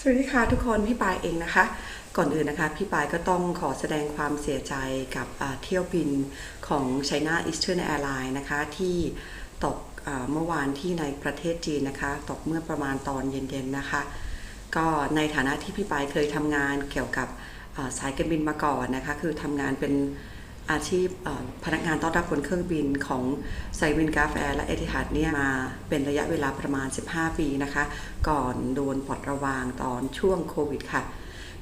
สวัสดีค่ะทุกคนพี่ปายเองนะคะ ก่อนอื่นนะคะพี่ปายก็ต้องขอแสดงความเสียใจกับเที่ยวบินของ China Eastern Airlines นะคะที่ตกเมื่อวานที่ในประเทศจีนนะคะ ตกเมื่อประมาณตอนเย็นๆนะคะ ก็ในฐานะที่พี่ปายเคยทำงานเกี่ยวกับสายการบินมาก่อนนะคะ คือทำงานเป็น อาชีพพนักงานต้อนรับบนเครื่องบินของไซวินกาแฟและเอติฮัดเนี่ยมาเป็นระยะเวลาประมาณ 15 ปีนะคะ ก่อนโดนปลดระวางตอนช่วงโควิดค่ะ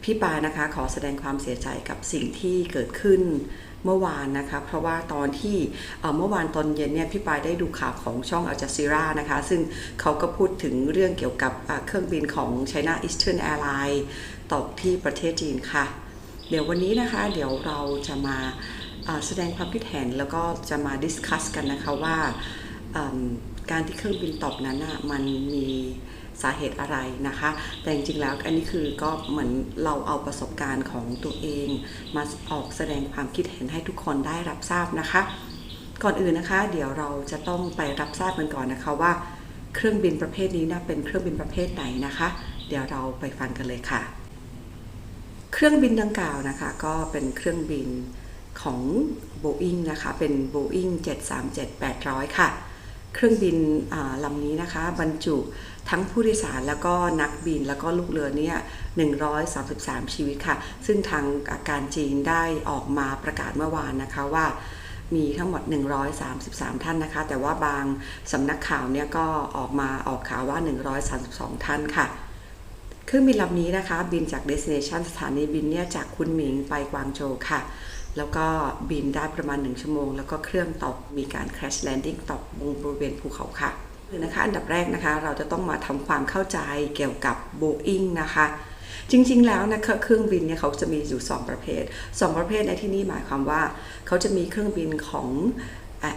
พี่ปายนะคะขอแสดงความเสียใจกับสิ่งที่เกิดขึ้นเมื่อวานนะคะเพราะว่าตอนที่เมื่อวานตอนเย็นเนี่ยพี่ปายได้ดูข่าวของช่องอัลจซีรานะคะซึ่งเขาก็พูดถึงเรื่องเกี่ยวกับเครื่องบินของ China Eastern Airlines ตกที่ประเทศจีนค่ะ เดี๋ยววันนี้นะคะ เดี๋ยวเราจะมา แสดงความคิดเห็นแล้วก็จะมาดิสคัสกันนะคะว่าการที่เครื่องบินตกนั้นมันมีสาเหตุอะไรนะคะ แต่จริงๆแล้วอันนี้คือก็เหมือนเราเอาประสบการณ์ของตัวเองมาออกแสดงความคิดเห็นให้ทุกคนได้รับทราบนะคะ ก่อนอื่นนะคะ เดี๋ยวเราจะต้องไปรับทราบกันก่อนนะคะว่า เครื่องบินประเภทนี้นะเป็นเครื่องบินประเภทไหนนะคะ เดี๋ยวเราไปฟังกันเลยค่ะ เครื่องบินดังกล่าวนะคะ ก็เป็นเครื่องบิน ของ Boeing นะคะ เป็น Boeing 737-800 ค่ะ เครื่องบินลำนี้นะคะ บรรจุทั้งผู้โดยสารแล้วก็นักบินแล้วก็ลูกเรือเนี่ย133 ชีวิตค่ะ ซึ่งทางการจีนได้ออกมาประกาศเมื่อวานนะคะว่ามีทั้งหมด 133 ท่านนะคะ แต่ว่าบางสำนักข่าวเนี่ยก็ออกมาออกข่าวว่า 132 ท่านค่ะเครื่องบินลำนี้นะคะ บินจาก destination สถานีบินเนี่ยจากคุนหมิงไปกวางโจวค่ะ แล้วก็บินได้ประมาณ 1 ชั่วโมง แล้วก็เครื่องตกมีการ crash landing ตกบงบริเวณภูเขาค่ะคือนะคะอันดับแรกนะคะ เราจะต้องมาทำความเข้าใจเกี่ยวกับ Boeing นะคะจริงๆ แล้วนะคะเครื่องบินเนี่ยเขาจะมีอยู่ 2 ประเภท 2 ประเภทในที่นี้หมายความว่า เขาจะมีเครื่องบินของ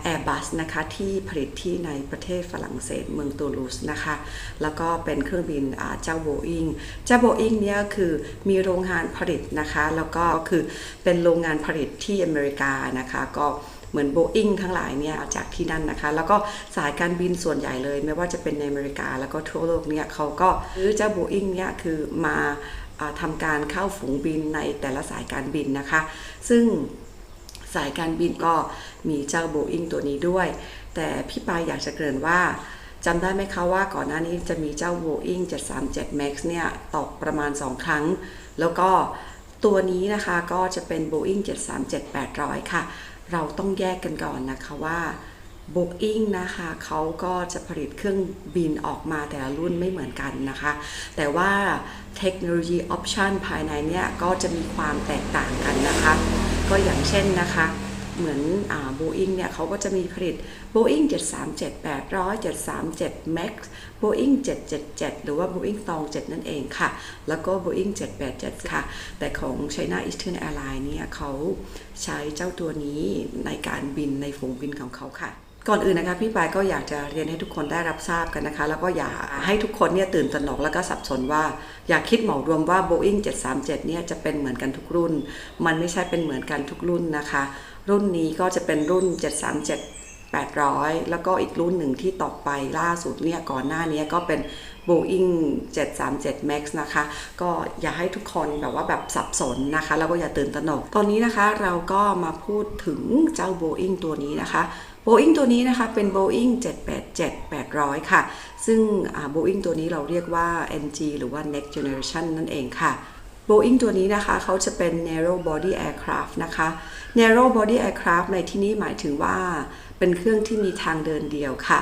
แอร์บัสนะคะที่ผลิตที่ในประเทศฝรั่งเศสเมืองตูลูสนะคะแล้วก็เป็นเครื่องบินเจ้าโบอิงเจ้าโบอิงเนี่ยคือมีโรงงานผลิตนะคะแล้วก็คือเป็นโรงงานผลิตที่อเมริกานะคะก็เหมือนโบอิงทั้งหลายเนี่ยจากที่นั่นนะคะ แล้วก็สายการบินส่วนใหญ่เลย ไม่ว่าจะเป็นในอเมริกา แล้วก็ทั่วโลกเนี่ยเขาก็ซื้อเจ้าโบอิงเนี่ยคือมาอ่าทำการเข้าฝูงบินในแต่ละสายการบินนะคะ ซึ่ง สายการบินก็มีเจ้าโบอิงตัวนี้ด้วย แต่พี่ปายอยากจะเกริ่นว่าจำได้ไหมคะว่าก่อนหน้านี้จะมีเจ้า Boeing 737 MAX เนี่ยตกประมาณ 2 ครั้ง แล้วก็ตัวนี้นะคะก็จะเป็น Boeing 737-800 ค่ะ เราต้องแยกกันก่อนนะคะว่า Boeing นะคะเขาก็จะผลิตเครื่องบินออกมาแต่ละรุ่นไม่เหมือนกันนะคะ แต่ว่าเทคโนโลยีออปชันภายในเนี่ยก็จะมีความแตกต่างกันนะคะ ก็อย่างเช่นนะคะเหมือนโบอิงเนี่ยเขาก็จะมีผลิต Boeing 737-800 737 Max Boeing 777 หรือว่า Boeing ตอง7นั่นเองค่ะ แล้วก็ Boeing 787 ค่ะ แต่ของ China Eastern Airlines เนี่ยเขาใช้เจ้าตัวนี้ในการบินในฝูงบินของเขาค่ะ ก่อนอื่นนะคะพี่ปายก็อยากจะเรียนให้ทุกคนได้รับทราบกันนะคะ แล้วก็อย่าให้ทุกคนเนี่ยตื่นตระหนกแล้วก็สับสนว่า อย่าคิดเหมารวมว่า Boeing 737 เนี่ยจะเป็นเหมือนกันทุกรุ่น มันไม่ใช่เป็นเหมือนกันทุกรุ่นนะคะ รุ่นนี้ก็จะเป็นรุ่น 737 800 แล้วก็อีกรุ่นหนึ่งที่ต่อไปล่าสุดเนี่ยก่อนหน้านี้ก็เป็น Boeing 737 Max นะคะ ก็อย่าให้ทุกคนแบบว่าแบบสับสนนะคะ แล้วก็อย่าตื่นตระหนก ตอนนี้นะคะเราก็มาพูดถึงเจ้า Boeing ตัวนี้นะคะ Boeing ตัวนี้นะคะเป็น Boeing 787-800 ค่ะ ซึ่งอ่า Boeing ตัวนี้เราเรียกว่า NG หรือว่า Next Generation นั่นเองค่ะ Boeing ตัวนี้นะคะเขาจะเป็น narrow body aircraft นะคะ narrow body aircraft ในที่นี้หมายถึงว่าเป็นเครื่องที่มีทางเดินเดียวค่ะ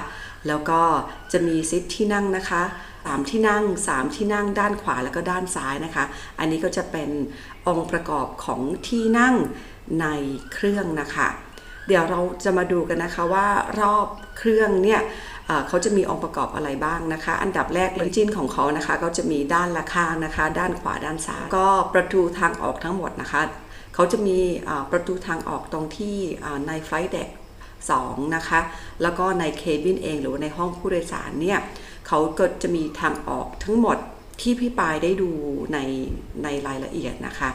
แล้วก็จะมีซิทที่นั่งนะคะ3ที่นั่ง 3 ที่นั่งด้านขวาแล้วก็ด้านซ้ายนะคะ อันนี้ก็จะเป็นองค์ประกอบของที่นั่งในเครื่องนะคะ เดี๋ยวเราจะมาดูกันนะคะว่ารอบเครื่องเนี่ยเขาจะมีองค์ประกอบอะไรบ้างนะคะ อันดับแรกเลยจิ้นของเขานะคะ ก็จะมีด้านละข้างนะคะ ด้านขวาด้านซ้ายก็ประตูทางออกทั้งหมดนะคะ เขาจะมีประตูทางออกตรงที่ในไฟเด็ก2นะคะ แล้วก็ในเคบินเองหรือในห้องผู้โดยสารเนี่ยเขาก็จะมีทางออกทั้งหมดที่พี่ปายได้ดูในในรายละเอียดนะคะ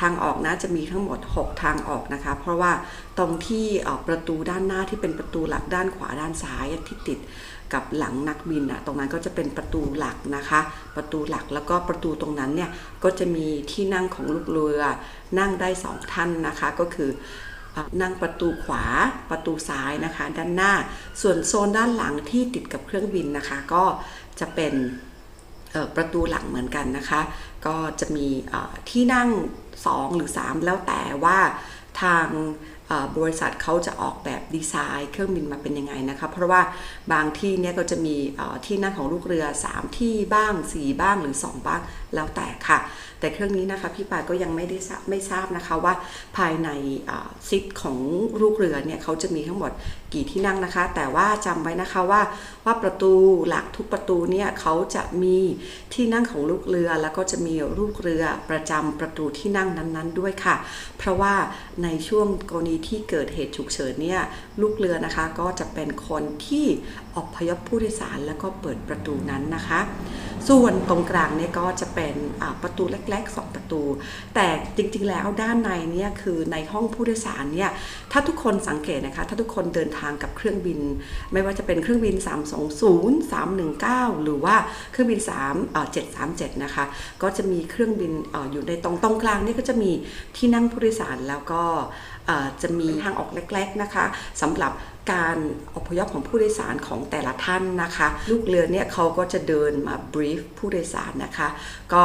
ทางออกนะจะมีทั้งหมด 6 ทางออกนะคะ เพราะว่าตรงที่เอ่อประตูด้านหน้าที่เป็นประตูหลักด้านขวาด้านซ้ายที่ติดกับหลังนักบินอะตรงนั้นก็จะเป็นประตูหลักนะคะ ประตูหลักแล้วก็ประตูตรงนั้นเนี่ยก็จะมีที่นั่งของลูกเรือ นั่งได้สองท่านนะคะก็คือนั่งประตูขวาประตูซ้ายนะคะ ด้านหน้า ส่วนโซนด้านหลังที่ติดกับเครื่องบินนะคะ ก็จะเป็น ประตูหลังเหมือนกันนะคะ ก็จะมีที่นั่ง 2 หรือ 3 แล้วแต่ว่าทาง บริษัทเขาจะออกแบบดีไซน์เครื่องบินมาเป็นยังไงนะคะเพราะว่าบางที่เนี่ยก็จะมีที่นั่งของลูกเรือ 3 ที่บ้าง 4 บ้างหรือ 2 บ้างแล้วแต่ค่ะ แต่เครื่องนี้นะคะพี่ปาก็ยังไม่ได้ทราบไม่ทราบนะคะว่าภายในซิทของลูกเรือเนี่ยเขาจะมีทั้งหมดกี่ที่นั่งนะคะ แต่ว่าจำไว้นะคะว่าว่าประตูหลักทุกประตูเนี่ยเขาจะมีที่นั่งของลูกเรือ แล้วก็จะมีลูกเรือประจำประตูที่นั่งนั้นๆ ด้วยค่ะ เพราะว่าในช่วงกรณีที่เกิดเหตุฉุกเฉินเนี่ยลูกเรือนะคะก็จะเป็นคนที่อพยพผู้โดยสารแล้วก็เปิดประตูนั้นนะคะ ส่วนตรงกลางเนี่ยก็จะเป็นประตูเล็กๆ 2 ประตู แต่จริงๆแล้วด้านในเนี่ยคือในห้องผู้โดยสารเนี่ยถ้าทุกคนสังเกตนะคะ ถ้าทุกคนเดินทางกับเครื่องบิน ไม่ว่าจะเป็นเครื่องบิน 320 319 หรือว่าเครื่องบิน3เอ่อ737 นะคะ ก็จะมีเครื่องบินออยู่ในตรงตรงกลางเนี่ยก็จะมีที่นั่งผู้โดยสารแล้วก็ จะมีทางออกเล็กๆนะคะสำหรับการอพยพของผู้โดยสารของแต่ละท่านนะคะ ลูกเรือเนี่ยเขาก็จะเดินมาบรีฟผู้โดยสารนะคะ ก็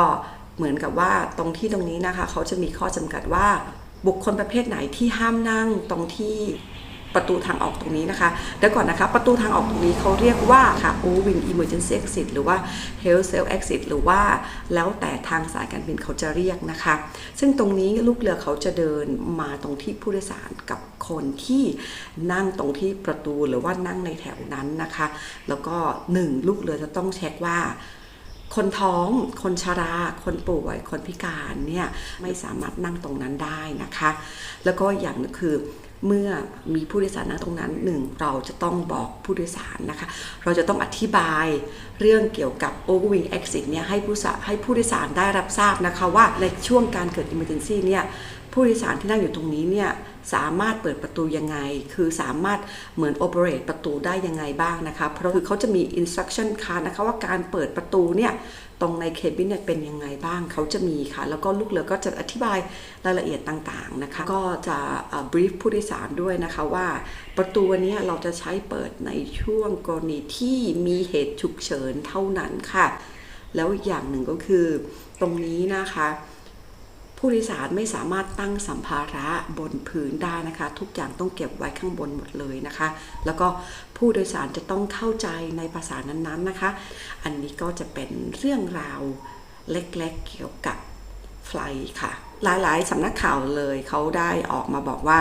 เหมือนกับว่าตรงที่ตรงนี้นะคะ เขาจะมีข้อจำกัดว่าบุคคลประเภทไหนที่ห้ามนั่งตรงที่ ประตูทางออกตรงนี้นะคะเดี๋ยวก่อนนะคะ ประตูทางออกตรงนี้เขาเรียกว่าค่ะ Owing Emergency Exit หรือว่า Health Sail Exit หรือว่าแล้วแต่ทางสายการบินเขาจะเรียกนะคะ ซึ่งตรงนี้ลูกเรือเขาจะเดินมาตรงที่ผู้โดยสารกับคนที่นั่งตรงที่ประตูหรือว่านั่งในแถวนั้นนะคะ แล้วก็หนึ่งลูกเรือจะต้องเช็คว่าคนท้อง คนชรา คนป่วย คนพิการเนี่ยไม่สามารถนั่งตรงนั้นได้นะคะ แล้วก็อย่างนึงคือ เมื่อมีผู้โดยสารนั่งตรงนั้นหนึ่งเราจะต้องบอกผู้โดยสารนะคะ เราจะต้องอธิบายเรื่องเกี่ยวกับ overwing exit เนี่ยให้ผู้สาให้ผู้โดยสารได้รับทราบนะคะว่าในช่วงการเกิด emergency เนี่ย ผู้โดยสารที่นั่งอยู่ตรงนี้เนี่ยสามารถเปิดประตูยังไง คือสามารถเหมือน operate ประตูได้ยังไงบ้างนะคะ เพราะคือเขาจะมี instruction card นะคะว่าการเปิดประตูเนี่ยตรงในเคบินเนี่ยเป็นยังไงบ้างเขาจะมีค่ะ แล้วก็ลูกเรือก็จะอธิบายรายละเอียดต่างๆนะคะ ก็จะ brief ผู้โดยสารด้วยนะคะว่าประตูนี้เราจะใช้เปิดในช่วงกรณีที่มีเหตุฉุกเฉินเท่านั้นค่ะ แล้วอีกอย่างหนึ่งก็คือตรงนี้นะคะ ผู้โดยสารไม่สามารถตั้งสัมภาระบนพื้นได้นะคะ ทุกอย่างต้องเก็บไว้ข้างบนหมดเลยนะคะ แล้วก็ผู้โดยสารจะต้องเข้าใจในภาษานั้นๆนะคะ อันนี้ก็จะเป็นเรื่องราวเล็กๆเกี่ยวกับไฟล์ค่ะ หลายๆสำนักข่าวเลยเขาได้ออกมาบอกว่า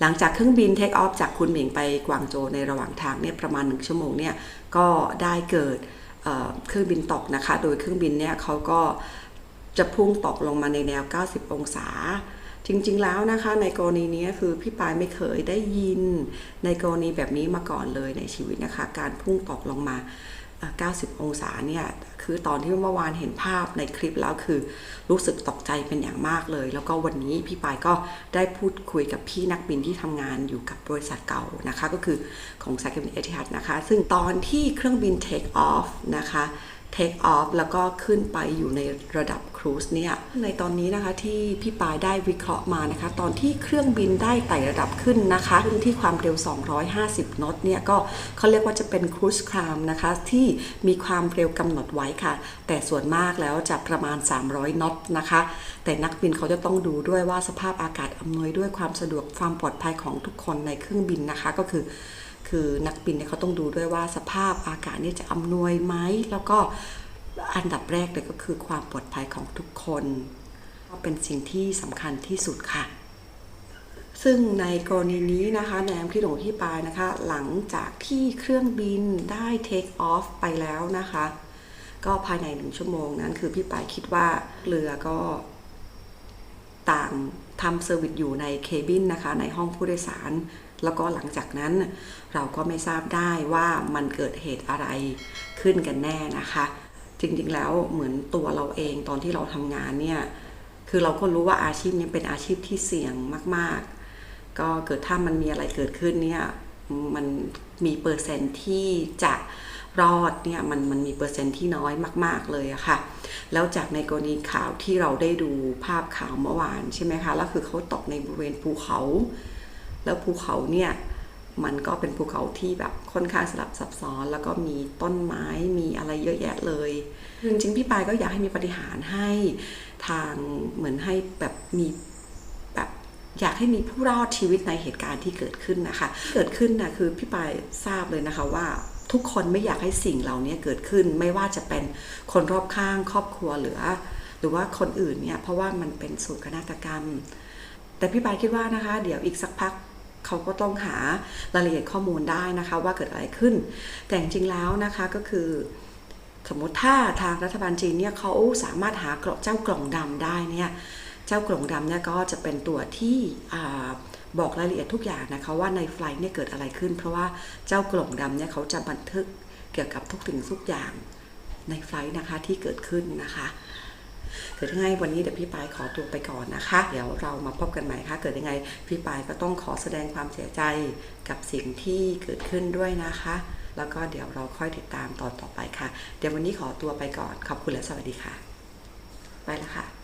หลังจากเครื่องบินเทคออฟจากคุนหมิงไปกวางโจในระหว่างทางเนี่ยประมาณหนึ่งชั่วโมงเนี่ยก็ได้เกิดเครื่องบินตกนะคะ โดยเครื่องบินเนี่ยเขาก็ จะพุ่งตกลงมาในแนว 90 องศา จริงๆแล้วนะคะ ในกรณีนี้คือพี่ปายไม่เคยได้ยิน ในกรณีแบบนี้มาก่อนเลยในชีวิตนะคะ การพุ่งตกลงมา 90 องศาเนี่ยคือตอนที่เมื่อวานเห็นภาพในคลิปแล้วคือรู้สึกตกใจเป็นอย่างมากเลย แล้วก็วันนี้พี่ปายก็ได้พูดคุยกับพี่นักบินที่ทำงานอยู่กับบริษัทเก่านะคะ ก็คือของสายการบินเอทิฮัดนะคะ ซึ่งตอนที่เครื่องบิน take off นะคะ take off แล้วก็ขึ้นไปอยู่ในระดับครูซเนี่ย ในตอนนี้นะคะที่พี่ปายได้วิเคราะห์มานะคะ ตอนที่เครื่องบินได้ไต่ระดับขึ้นนะคะขึ้นที่ความเร็ว 250 นอตเนี่ยก็เขาเรียกว่าจะเป็นครูซคลามนะคะ ที่มีความเร็วกำหนดไว้ค่ะ แต่ส่วนมากแล้วจะประมาณ 300 นอตนะคะ แต่นักบินเขาจะต้องดูด้วยว่าสภาพอากาศอำนวยด้วยความสะดวกความปลอดภัยของทุกคนในเครื่องบินนะคะก็คือ คือนักบินเนี่ยเขาต้องดูด้วยว่าสภาพอากาศเนี่ยจะอำนวยไหมแล้วก็อันดับแรกเลยก็คือความปลอดภัยของทุกคนก็เป็นสิ่งที่สำคัญที่สุดค่ะ ซึ่งในกรณีนี้นะคะในมที่หลงที่ปลายนะคะ หลังจากที่เครื่องบินได้ take off ไปแล้วนะคะ ก็ภายในหนึ่งชั่วโมงนั้นคือพี่ปายคิดว่าเรือก็ต่างทำเซอร์วิสอยู่ในเคบินนะคะ ในห้องผู้โดยสาร แล้วก็หลังจากนั้นเราก็ไม่ทราบได้ว่ามันเกิดเหตุอะไรขึ้นกันแน่นะคะ จริงๆแล้วเหมือนตัวเราเองตอนที่เราทำงานเนี่ยคือเราก็รู้ว่าอาชีพนี้เป็นอาชีพที่เสี่ยงมาก ๆ ก็เกิดถ้ามันมีอะไรเกิดขึ้นเนี่ยมันมีเปอร์เซ็นต์ที่จะรอดเนี่ยมันมันมีเปอร์เซ็นต์ที่น้อยมาก ๆเลยอะค่ะ แล้วจากในกรณีข่าวที่เราได้ดูภาพข่าวเมื่อวานใช่ไหมคะ แล้วคือเขาตกในบริเวณภูเขา แล้วภูเขาเนี่ยมันก็เป็นภูเขาที่แบบค่อนข้างสลับซับซ้อน แล้วก็มีต้นไม้มีอะไรเยอะแยะเลยจริงๆพี่ปายก็อยากให้มีปฏิหารให้ทางเหมือนให้แบบมีแบบอยากให้มีผู้รอดชีวิตในเหตุการณ์ที่เกิดขึ้นนะคะ เกิดขึ้นนะคือพี่ปายทราบเลยนะคะว่าทุกคนไม่อยากให้สิ่งเหล่านี้เกิดขึ้น ไม่ว่าจะเป็นคนรอบข้างครอบครัวหรือ หรือว่าคนอื่นเนี่ยเพราะว่ามันเป็นโศกนาฏกรรม แต่พี่ปายคิดว่านะคะ เดี๋ยวอีกสักพัก เขาก็ต้องหารายละเอียดข้อมูลได้นะคะว่าเกิดอะไรขึ้น แต่จริงแล้วนะคะก็คือ สมมติถ้าทางรัฐบาลจีนเนี่ยเขาสามารถหาเจ้ากล่องดำได้เนี่ยเจ้ากล่องดำเนี่ยก็จะเป็นตัวที่บอกรายละเอียดทุกอย่างนะคะว่าในไฟล์เนี่ยเกิดอะไรขึ้น เพราะว่าเจ้ากล่องดำเนี่ยเขาจะบันทึกเกี่ยวกับทุกสิ่งทุกอย่างในไฟล์นะคะที่เกิดขึ้นนะคะ เกิดยังไงวันนี้เดี๋ยวพี่ปายขอตัวไปก่อนนะคะ เดี๋ยวเรามาพบกันใหม่ค่ะ เกิดยังไงพี่ปายก็ต้องขอแสดงความเสียใจกับสิ่งที่เกิดขึ้นด้วยนะคะ แล้วก็เดี๋ยวเราค่อยติดตามตอนต่อไปค่ะ เดี๋ยววันนี้ขอตัวไปก่อน ขอบคุณและสวัสดีค่ะ ไปแล้วค่ะ